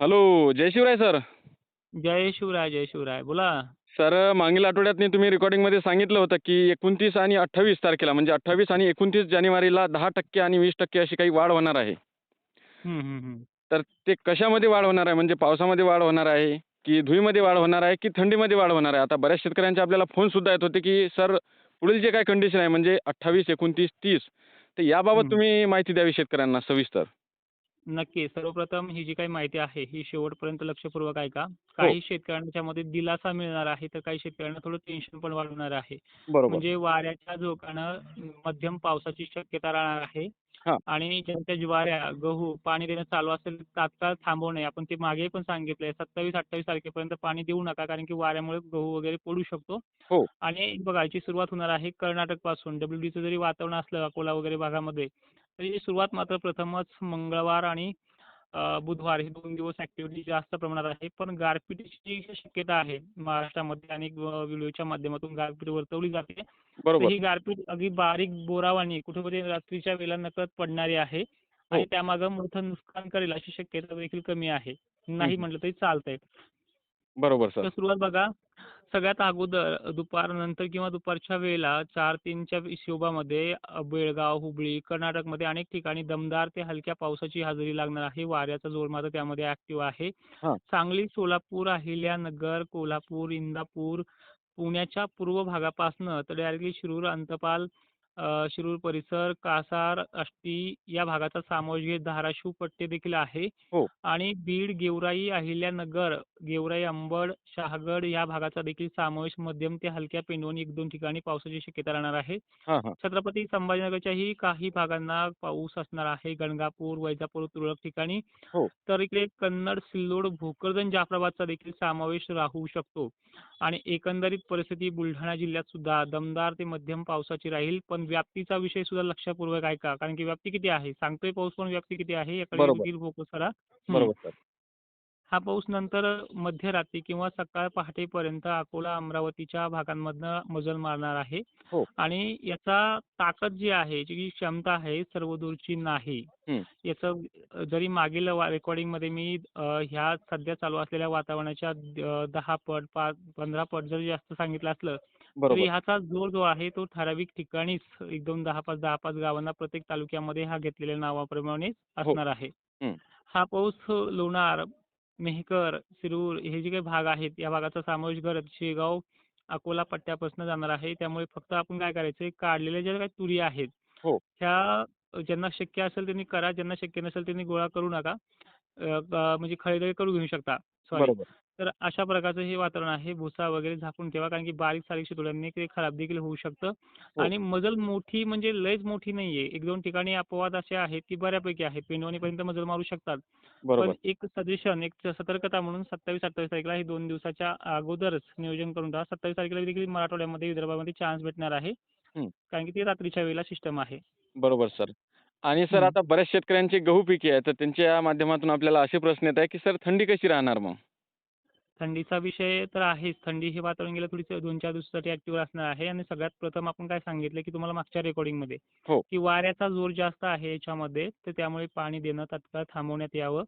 Hello जय Shivray sir. जय शिवराय जय शिवराय. बोला. सर मागील आठवड्यात तुम्ही रेकॉर्डिंगमध्ये सांगितलं होतं की एकोणतीस आणि अठ्ठावीस तारखेला म्हणजे अठ्ठावीस आणि एकोणतीस जानेवारीला दहा टक्के आणि वीस टक्के अशी काही वाढ होणार आहे. तर ते कशामध्ये वाढ होणार आहे? म्हणजे पावसामध्ये वाढ होणार आहे की धुळीमध्ये वाढ होणार आहे की थंडीमध्ये वाढ होणार आहे? आता बऱ्याच शेतकऱ्यांचे आपल्याला फोन सुद्धा येत होते की सर पुढील जे काय कंडिशन आहे म्हणजे अठ्ठावीस एकोणतीस तीस तर याबाबत. तुम्ही माहिती द्यावी शेतकऱ्यांना सविस्तर. नक्की. सर्वप्रथम ही जी काही माहिती आहे ही शेवटपर्यंत लक्षपूर्वक ऐका. हो. काही शेतकऱ्यांच्या मध्ये दिलासा मिळणार आहे तर काही शेतकऱ्यांना थोडं टेन्शन पण वाढवणार आहे. म्हणजे वाऱ्याच्या झोकानं मध्यम पावसाची शक्यता राहणार आहे. आणि ज्यांच्या ज्वाऱ्या गहू पाणी देणं चालू असेल तात्काळ थांबवणे. आपण ते मागे पण सांगितलंय सत्तावीस अठ्ठावीस तारखेपर्यंत पाणी देऊ नका कारण की वाऱ्यामुळे गहू वगैरे पडू शकतो. हो. आणि बघा याची सुरुवात होणार आहे कर्नाटकपासून डब्ल्यूडीचं जरी वातावरण असलं अकोला वगैरे भागामध्ये तरी याची सुरुवात मात्र प्रथमच मंगळवार आणि बुधवार हे दोन दिवस ऍक्टिव्हिटी जास्त प्रमाणात आहे. पण गारपिटीची शक्यता आहे महाराष्ट्रामध्ये अनेक व्हिडिओच्या माध्यमातून गारपीट वर्तवली जाते. बरोबर. ही गारपीट अगदी बारीक बोरावानी कुठेतरी रात्रीच्या वेळेला नकळत पडणारी आहे आणि त्यामागं मोठं नुकसान करेल अशी शक्यता देखील कमी आहे. नाही. म्हटलं तरी चालतंय. बरोबर सर. सुरुवात बघा. सगळ्यात अगोदर दुपारनंतर किंवा दुपारच्या वेळेला चार तीनच्या हिशोबामध्ये बेळगाव हुबळी कर्नाटकमध्ये अनेक ठिकाणी दमदार ते हलक्या पावसाची हजेरी लागणार आहे. वाऱ्याचा जोर मात्र त्यामध्ये ऍक्टिव्ह आहे. सांगली सोलापूर अहिल्यानगर कोल्हापूर इंदापूर पुण्याच्या पूर्व भागापासनं तर डायरेक्टली शिरूर अंतपाल शिरूर परिसर कासार आष्टी या भागाचा समावेश घेत धाराशिव पट्टे देखील आहे. हो. आणि बीड गेवराई अहिल्यानगर गेवराई अंबड शहागड या भागाचा देखील समावेश मध्यम ते हलक्या पेंडवून एक दोन ठिकाणी पावसाची शक्यता राहणार आहे. हां हां. छत्रपती संभाजीनगरच्याही काही भागांना पाऊस असणार आहे. गणगापूर वैजापूर तुरळक ठिकाणी. हो. तर इकडे कन्नड सिल्लोड भोकरदन जाफराबादचा देखील समावेश राहू शकतो. आणि एकंदरीत परिस्थिती बुलढाणा जिल्ह्यात सुद्धा दमदार ते मध्यम पावसाची राहील. पण व्याप्तीचा विषय सुद्धा लक्षपूर्वक ऐका कारण की व्याप्ती किती आहे? सांगतोय पाऊस पण व्याप्ती किती आहे? याकडे बरोबर. देखील फोकस करा. हम्म. बरोबर सर. हा पाऊस नंतर मध्यरात्री किंवा सकाळ पहाटेपर्यंत अकोला अमरावतीच्या भागांमधनं मजल मारणार आहे. हो. आणि याचा ताकद जी आहे जी क्षमता आहे सर्वदूरची नाही. हम्म. याचं अ, जरी मागील वा- रेकॉर्डिंगमध्ये मी अ, ह्या सध्या चालू असलेल्या वातावरणाच्या द- दहा पट पाच पंधरा पट जरी जास्त सांगितलं असलं तरी बरोबर. ह्याचा जोर जो आहे तो ठराविक ठिकाणीच एक दोन दहा पाच दहा पाच गावांना प्रत्येक तालुक्यामध्ये हा घेतलेल्या नावाप्रमाणे हो. असणार आहे. हम्म. हा पाऊस लोणार मेहकर शिरूर हे जे काही भाग आहेत या भागाचा समावेश करत शेगाव अकोला पट्ट्यापासून जाणार आहे. त्यामुळे फक्त आपण काय करायचं काढलेल्या ज्या काही तुरी आहेत हो. ह्या ज्यांना शक्य असेल त्यांनी करा ज्यांना शक्य नसेल त्यांनी गोळा करू नका. अ, म्हणजे खळेदळे करू घेऊ शकता. सॉरी बरोबर. तर अशा प्रकारचं हे वातावरण आहे. भुसा वगैरे झाकून ठेवा कारण की बारीक सारीक शितोड्यांनी ते खराब देखील होऊ शकतं. हो. आणि मजल मोठी म्हणजे लयच मोठी नाहीये. एक दोन ठिकाणी अपवाद असे आहेत की बऱ्यापैकी आहेत. पेंडवणीपर्यंत मजल मारू शकतात. पण एक सजेशन एक सतर्कता म्हणून सत्तावीस अठ्ठावीस तारखेला हे दोन दिवसाच्या अगोदरच नियोजन करून ठेवा. सत्तावीस तारखेला देखील मराठवाड्यामध्ये विदर्भामध्ये चान्स भेटणार आहे. कारण की ते रात्रीच्या वेळेला सिस्टम आहे. बरोबर सर. आणि सर. आता बऱ्याच शेतकऱ्यांचे गहू पिके आहे तर त्यांच्या माध्यमातून आपल्याला असे प्रश्न येत आहे की सर थंडी कशी राहणार मग? थंडीचा विषय तर आहेच. थंडी हे वातावरण गेलं थोडी दोन चार दिवसासाठी ऍक्टिव्ह असणार आहे. आणि सगळ्यात प्रथम आपण काय सांगितलं की तुम्हाला मागच्या रेकॉर्डिंगमध्ये हो. की वाऱ्याचा जोर जास्त आहे याच्यामध्ये तर त्यामुळे पाणी देणं तात्काळ थांबवण्यात यावं.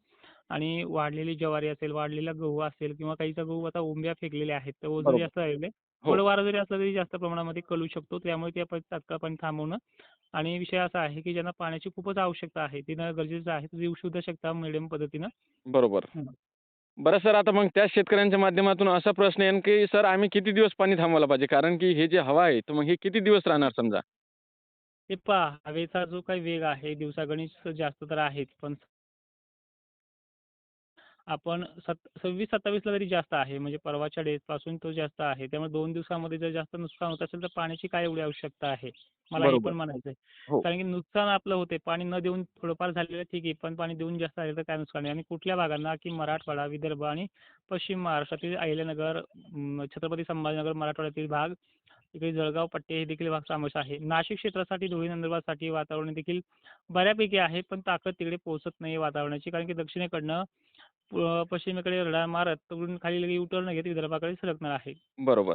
आणि वाढलेली ज्वारी असेल वाढलेला गहू असेल किंवा काहीचा गहू आता उंब्या फेकलेले आहेत तर ओझं जास्त राहिले हो. थोडं वारं जरी असलं तरी जास्त प्रमाणामध्ये कळू शकतो. त्यामुळे ते आपण तात्काळ पाणी थांबवणं. आणि विषय असा आहे की ज्यांना पाण्याची खूपच आवश्यकता आहे देणं गरजेचं आहे देऊ सुद्धा शकता मिडियम पद्धतीनं. बरोबर. बरं सर आता मग त्या शेतकऱ्यांच्या माध्यमातून असा प्रश्न येईल की सर आम्ही किती दिवस पाणी थांबवायला पाहिजे? कारण की हे जे हवा आहे तर मग हे किती दिवस राहणार समजा? ते पहा हवेचा जो काही वेग आहे दिवसागणिक जास्त तर आहेच पण आपण सत सव्वीस सत्तावीसला तरी जास्त आहे. म्हणजे परवाच्या डेजपासून तो जास्त आहे. त्यामुळे दोन दिवसामध्ये जर जास्त नुकसान होत असेल तर पाण्याची काय एवढी आवश्यकता आहे? मला हे पण म्हणायचं आहे हो. कारण की नुकसान आपलं होते. पाणी न देऊन थोडंफार झालेलं ठीक आहे पण पाणी देऊन जास्त झालं तर काय नुकसान आहे? आणि कुठल्या भागांना? की मराठवाडा विदर्भ आणि पश्चिम महाराष्ट्रातील अहिल्यानगर छत्रपती संभाजीनगर मराठवाड्यातील भाग इकडे जळगाव पट्टे हे देखील भाग समावेश आहे. नाशिक क्षेत्रासाठी धुळे नंदुरबारसाठी वातावरण देखील बऱ्यापैकी आहे पण ताकद तिकडे पोहोचत नाही वातावरणाची. कारण की दक्षिणेकडनं पश्चिमेकडे रडार मारत तिकडून खाली युटर्न घेत विदर्भाकडे सरकणार आहे. बरोबर.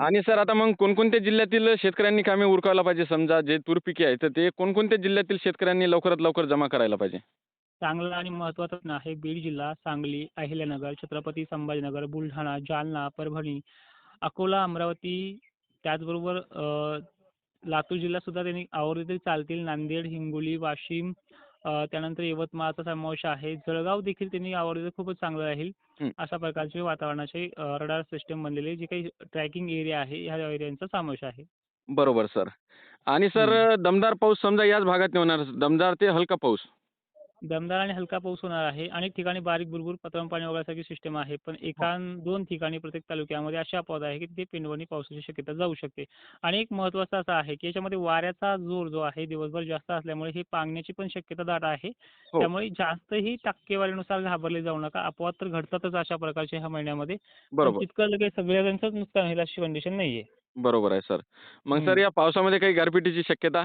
आणि सर आता मग कोणकोणत्या जिल्ह्यातील शेतकऱ्यांनी कामे उरकायला पाहिजे? समजा जे तूर पिके आहे तर ते कोणकोणत्या जिल्ह्यातील शेतकऱ्यांनी लवकरात लवकर जमा करायला पाहिजे? चांगला आणि महत्त्वाचा प्रश्न आहे. बीड जिल्हा सांगली अहिल्यानगर छत्रपती संभाजीनगर बुलढाणा जालना परभणी अकोला अमरावती त्याचबरोबर अ, लातूर जिल्हा सुद्धा त्यांनी आवरले तरी चालतील. नांदेड हिंगोली वाशिम त्यानंतर यवतमाळचा समावेश आहे. जळगाव देखील त्यांनी आवरले तर खूपच चांगलं राहील. अशा प्रकारचे वातावरणाचे रडार सिस्टम बनलेले जे काही ट्रॅकिंग एरिया आहे ह्या एरियांचा समावेश आहे. बरोबर सर. आणि सर दमदार पाऊस समजा याच भागात होणार दमदार ते हलका पाऊस. दमदार आणि हलका पाऊस होणार आहे. अनेक ठिकाणी बारीक बुरबुर पतरम पाणी वगैरेसारखी सिस्टम आहे. पण एका दोन ठिकाणी प्रत्येक तालुक्यामध्ये अशा अपवाद आहे की तिथे पिंडवणी पावसाची शक्यता जाऊ शकते. आणि एक महत्त्वाचं असं आहे की याच्यामध्ये वाऱ्याचा जोर जो आहे दिवसभर जास्त असल्यामुळे हे पांगण्याची पण शक्यता दाट आहे. हो. त्यामुळे जास्तही टक्केवारीनुसार घाबरले जाऊ नका. अपवाद तर घडतातच अशा प्रकारचे ह्या महिन्यामध्ये. तितकं लगेच सगळ्यांचंच नुकसान होईल अशी कंडिशन नाहीये. बरोबर आहे सर. मग सर हं. या पावसामध्ये काही गारपिटीची शक्यता?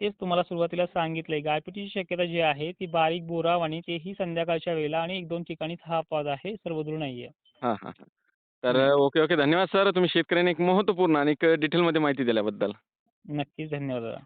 तेच तुम्हाला सुरुवातीला सांगितलंय. गारपिटीची शक्यता जी आहे ती बारीक बोराव आणि तेही संध्याकाळच्या वेळेला आणि एक दोन ठिकाणीच हा अपवाद आहे सर्वदूर नाहीये. हां हां हां. तर. Okay okay. धन्यवाद सर. तुम्ही शेतकऱ्यांनी एक महत्त्वपूर्ण आणि डिटेलमध्ये माहिती दिल्याबद्दल. नक्कीच. धन्यवाद दादा.